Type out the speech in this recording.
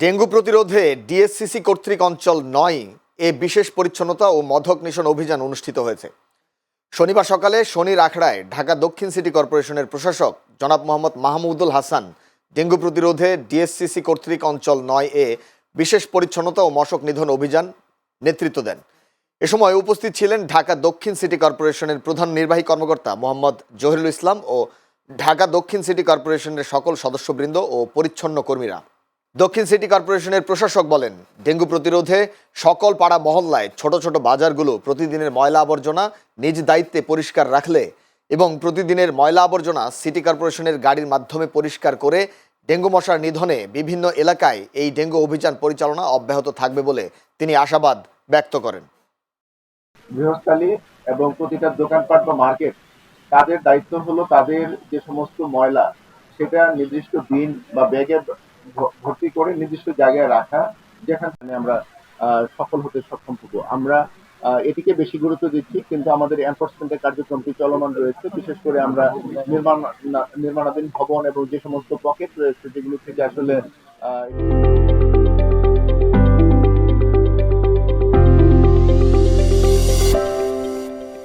Dengue প্রতিরোধে DSCC কর্তৃক অঞ্চল নয় এ বিশেষ পরিচ্ছন্নতা ও মধক নিশন অভিযান অনুষ্ঠিত হয়েছে। শনিবার সকালে শনির আখড়ায় ঢাকা দক্ষিণ সিটি কর্পোরেশনের প্রশাসক জনাব মোহাম্মদ মাহমুদুল হাসান ডেঙ্গু প্রতিরোধে ডিএসসিসি কর্তৃক অঞ্চল নয় এ বিশেষ পরিচ্ছন্নতা ও মশক নিধন অভিযান নেতৃত্ব দেন। এ সময় উপস্থিত ছিলেন ঢাকা দক্ষিণ সিটি কর্পোরেশনের প্রধান নির্বাহী কর্মকর্তা মোহাম্মদ জহিরুল ইসলাম ও ঢাকা দক্ষিণ সিটি কর্পোরেশনের সকল সদস্যবৃন্দ ও পরিচ্ছন্ন কর্মীরা। দক্ষিণ সিটি কর্পোরেশনের প্রশাসক বলেন, ডেঙ্গু প্রতিরোধে সকল পাড়া মহল্লায় ছোট ছোট বাজারগুলো প্রতিদিনের ময়লা আবর্জনা নিজ দায়িত্বে পরিষ্কার রাখলে এবং প্রতিদিনের ময়লা আবর্জনা সিটি কর্পোরেশনের গাড়ির মাধ্যমে পরিষ্কার করে ডেঙ্গু মশার নিধনে বিভিন্ন এলাকায় এই ডেঙ্গু অভিযান পরিচালনা অব্যাহত থাকবে বলে তিনি আশাবাদ ব্যক্ত করেন। গৃহস্থালী এবং প্রতিটা দোকানপাট বা মার্কেট তাদের দায়িত্ব হলো তাদের যে সমস্ত ময়লা, সেটা নির্দিষ্ট বিন বা ব্যাগে ভ- ভর্তি করে নির্দিষ্ট জায়গায় রাখা, যেখানে আমরা সফল হতে সক্ষম হব। আমরা এটিকে বেশি গুরুত্ব দিচ্ছি, কিন্তু আমাদের এনফোর্সমেন্টের কার্যক্রমটি চলমান রয়েছে। বিশেষ করে আমরা নির্মাণ নির্মাণাধীন ভবন এবং যে সমস্ত পকেট রয়েছে, যেগুলো থেকে আসলে